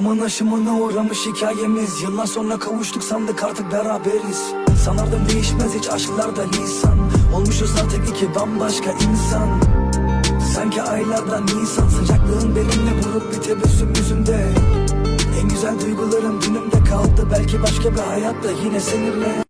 Yaşamın aşımına uğramış hikayemiz. Yıllar sonra kavuştuk sandık artık beraberiz. Sanardım değişmez hiç aşklarda lisan. Olmuşuz artık iki bambaşka insan. Sanki aylardan nisan Sıcaklığın benimle vurup bir tebessüm yüzümde En güzel duygularım dünümde kaldı. Belki başka bir hayatta yine seninle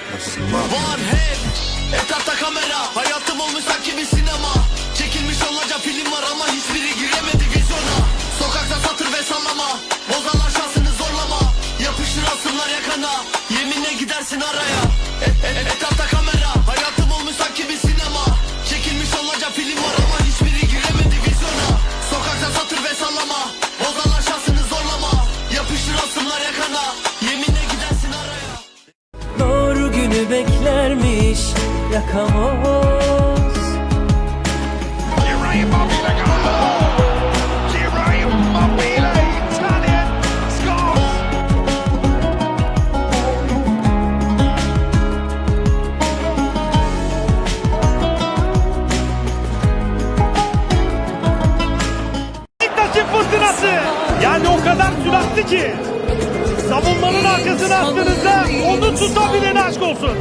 One head Etrafta kamera. Hayatım olmuş sanki bir sinema. Çekilmiş onlarca film var ama hiçbiri giremedi fırtınası. Yani o kadar süratli ki. Savunmanın arkasına attığınızda onu tutabilen aşk olsun.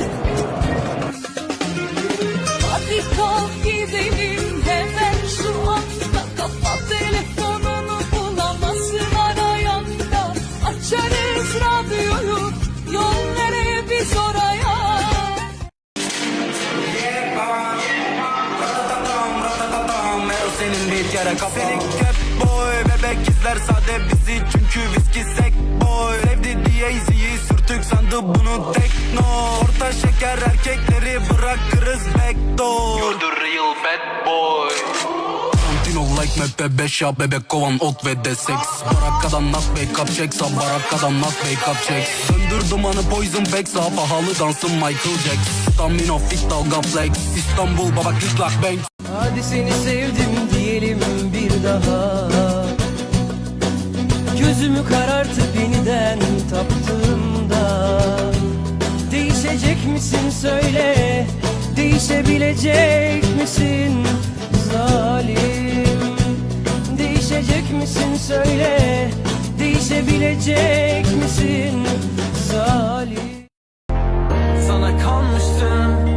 Gidelim hemen şu anda Kapat telefonunu bulamazsın arayanda. Açarız radyoyu yol nereye biz oraya? Senin bir kere kafelik hep boy Bebek izler sade bizi. Çünkü viski sek boy. Sevdi diye iziyi sürtük sandı bunu tekno Orta şeker erkekleri bırakırız backdoor. You're the real bad boy. Tarantino like map'te 5 ya bebek kovan ot ve de seks. Barakadan nak backup checks ha barakadan nak backup checks. Döndür dumanı poison back sağ pahalı dansın Michael Jackson. Stamina fit dalga flex. İstanbul baba click lock bang Hadi seni sevdim diyelim bir daha. Gözümü karartıp yeniden taptığımda Değişecek misin söyle. Değişebilecek misin zalim? Değişecek misin söyle. Değişebilecek misin zalim? Sana dalmışım